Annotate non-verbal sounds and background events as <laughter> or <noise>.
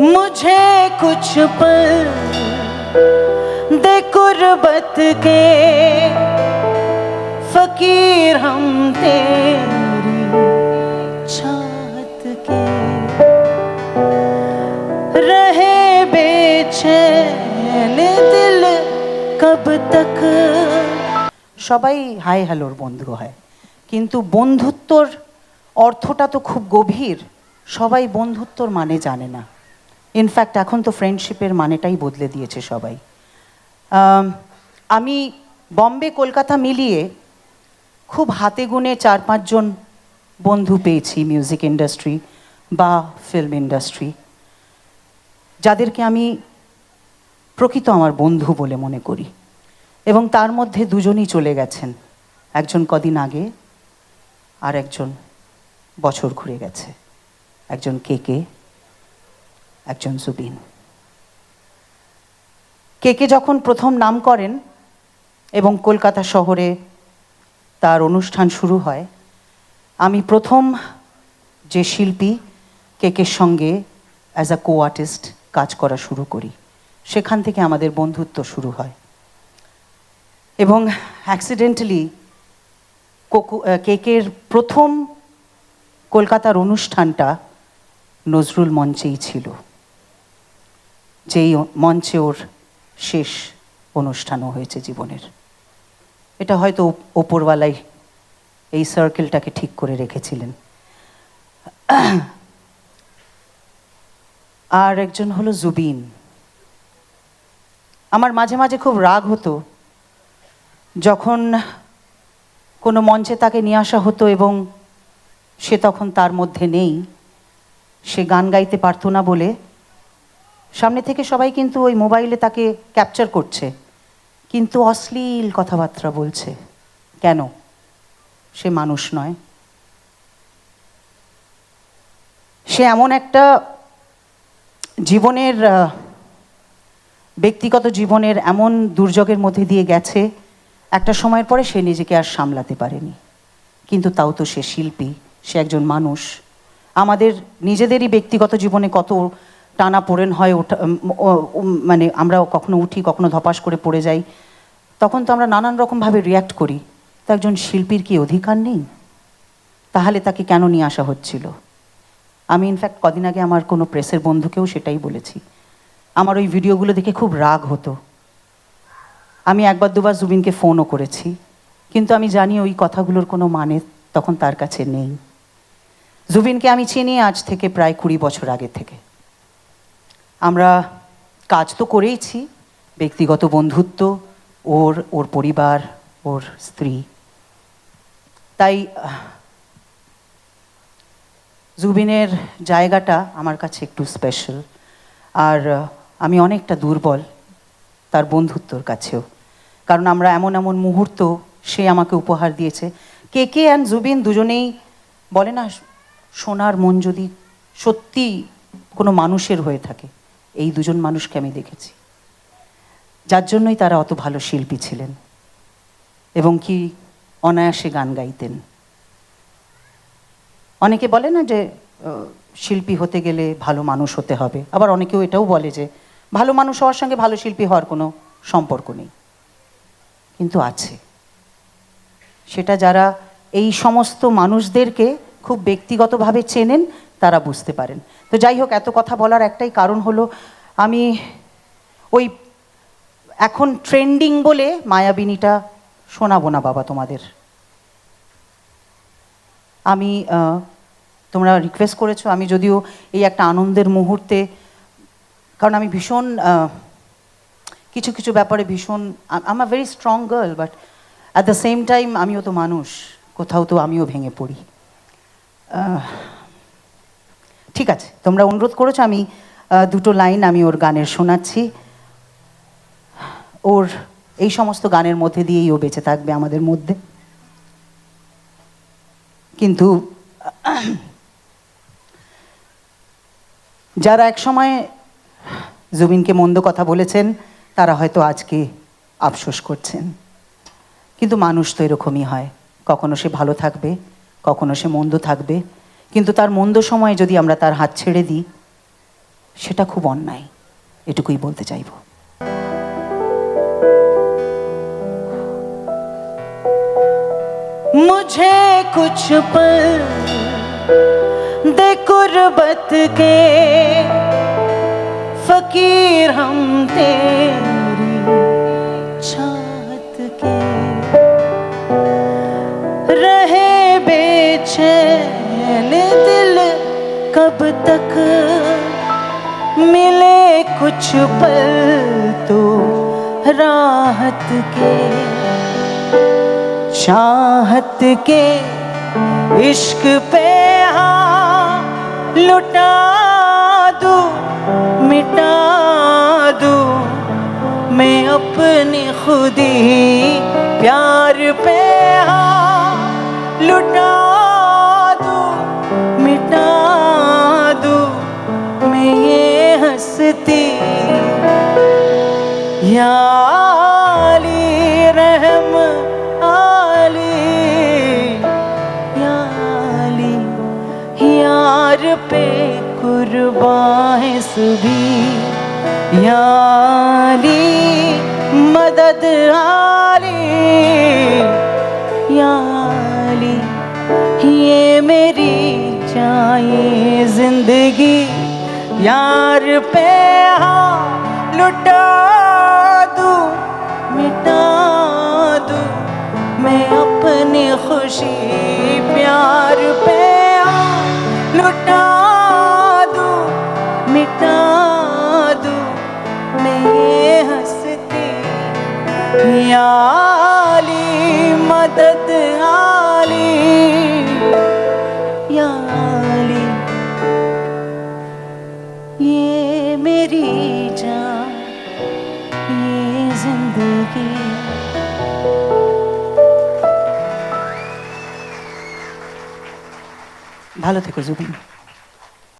मुझे कुछ पल दे कुर्बत के फकीर हम तेरी छात के रहे बेचैन दिल कब तक সবাই হাই হ্যালোর বন্ধু হয় কিন্তু বন্ধুত্বর অর্থটা তো খুব গভীর সবাই বন্ধুত্বর মানে জানে না ইনফ্যাক্ট এখন তো ফ্রেন্ডশিপের মানেটাই বদলে দিয়েছে সবাই। আম, বম্বে কলকাতা মিলিয়ে খুব হাতে গুনে চার পাঁচজন বন্ধু পেয়েছি মিউজিক ইন্ডাস্ট্রি বা ফিল্ম ইন্ডাস্ট্রি যাদেরকে আমি প্রকৃত আমার বন্ধু বলে মনে করি। এবং তার মধ্যে দুজনই চলে গেছেন। একজন কদিন আগে আর একজন বছর ঘুরে গেছে। একজন কে কে? একজন জুবিন। কে কে যখন প্রথম নাম করেন এবং কলকাতা শহরে তার অনুষ্ঠান শুরু হয়, আমি প্রথম যে শিল্পী কেকের সঙ্গে অ্যাজ আ কো আর্টিস্ট কাজ করা শুরু করি, সেখান থেকে আমাদের বন্ধুত্ব শুরু হয়। এবং অ্যাক্সিডেন্টালি কেকের প্রথম কলকাতার অনুষ্ঠানটা নজরুল মঞ্চেই ছিল। যেই মঞ্চে ওর শেষ অনুষ্ঠানও হয়েছে জীবনের। এটা হয়তো ওপ- ওপরওয়ালাই এই সার্কেলটাকে ঠিক করে রেখেছিলেন। <clears throat> আর একজন হলো জুবিন। আমার মাঝে মাঝে খুব রাগ হতো যখন কোনো মঞ্চে তাকে নিয়ে আসা হতো এবং সে তখন তার মধ্যে নেই, সে গান গাইতে পারতো না বলে সামনে থেকে সবাই কিন্তু ওই মোবাইলে তাকে ক্যাপচার করছে। কিন্তু অশ্লীল কথাবার্তা বলছে। কেন? সে মানুষ নয়। সে এমন একটা জীবনের ব্যক্তিগত জীবনের এমন দুর্যোগের মধ্যে দিয়ে গেছে, একটা সময়ের পরে সে নিজেকে আর সামলাতে পারেনি। কিন্তু তাও তো সে শিল্পী, সে একজন মানুষ। আমাদের নিজেদেরই ব্যক্তিগত জীবনে কত টানা পোড়েন হয়, ওঠা মানে আমরা কখনো উঠি, কখনো ধপাস করে পড়ে যাই। তখন তো আমরা নানান রকমভাবে রিয়্যাক্ট করি। তো একজন শিল্পীর কি অধিকার নেই? তাহলে তাকে কেন নিয়ে আসা হচ্ছিল? আমি ইনফ্যাক্ট কদিন আগে আমার কোনো প্রেসের বন্ধুকেও সেটাই বলেছি। আমার ওই ভিডিওগুলো দেখে খুব রাগ হতো। আমি একবার দুবার জুবিনকে ফোনও করেছি। কিন্তু আমি জানি ওই কথাগুলোর কোনো মানে তখন তার কাছে নেই। জুবিনকে আমি চিনি আজ থেকে প্রায় কুড়ি বছর আগে থেকে। আমরা কাজ তো করেইছি, ব্যক্তিগত বন্ধুত্ব, ওর ওর পরিবার, ওর স্ত্রী। তাই, জুবিনের জায়গাটা আমার কাছে একটু স্পেশাল আর, আমি অনেকটা দুর্বল তার বন্ধুত্বর কাছেও। কারণ আমরা এমন এমন মুহূর্ত সে আমাকে উপহার দিয়েছে। কে কে অ্যান্ড জুবিন দুজনেই বলে না, সোনার মন যদি সত্যি কোনো মানুষের হয়ে থাকে। এই দুজন মানুষকে আমি দেখেছি। যার জন্যই তারা অত ভালো শিল্পী ছিলেন এবং কি অনায়াসে গান গাইতেন। অনেকে বলে না যে শিল্পী হতে গেলে ভালো মানুষ হতে হবে। আবার অনেকেও এটাও বলে যে, ভালো মানুষ হওয়ার সঙ্গে ভালো শিল্পী হওয়ার কোনো সম্পর্ক নেই। কিন্তু আছে। সেটা যারা এই সমস্ত মানুষদেরকে খুব ব্যক্তিগতভাবে চেনেন তারা বুঝতে পারেন। তো যাই হোক, এত কথা বলার একটাই কারণ হলো, আমি ওই এখন ট্রেন্ডিং বলে মায়াবিনীটা শোনাবো না বাবা তোমাদের। আমি তোমরা রিকোয়েস্ট করেছ, আমি যদিও এই একটা আনন্দের মুহূর্তে, কারণ আমি ভীষণ কিছু কিছু ব্যাপারে ভীষণ I'm a very strong girl but at the same time আমিও তো মানুষ, কোথাও তো আমিও ভেঙে পড়ি। ঠিক আছে, তোমরা অনুরোধ করেছ, আমি দুটো লাইন আমি ওর গানের শোনাচ্ছি। ওর এই সমস্ত গানের মধ্যে দিয়েই ও বেঁচে থাকবে আমাদের মধ্যে। কিন্তু, যারা একসময় জুবিনকে মন্দ কথা বলেছেন, তারা হয়তো আজকে আফসোস করছেন। কিন্তু মানুষ তো এরকমই হয়। কখনো সে ভালো থাকবে, কখনো সে মন্দ থাকবে। কিন্তু তার মন্দ সময়ে যদি আমরা তার হাত ছেড়ে দিই, সেটা খুব অন্যায়। এটুকুই বলতে চাইব। मुझे कुछ पल দে কুরবত কে, ফকির হম তেরি ছাত কে। রহে बेचैन दिल कब तक मिले कुछ पल तो राहत के, चाहत के इश्क पे हाँ लुटा दू, मिटा दू मैं अपनी खुदी प्यार पे हाँ लुटा हस्ती याली रहम, आली। याली यार पे कुर्बान सुबी याली मदद आली। याली ये मेरी चाहिए ज़िंदगी। यार पे हाँ लुटा दू, मिटा दू। मैं अपनी खुशी प्यार पे हाँ लुटा दू, मिटा दू। मैं हंसती या अली मदद आली। या मेरी जान ये जिंदगी ভালো থেকো জুবিন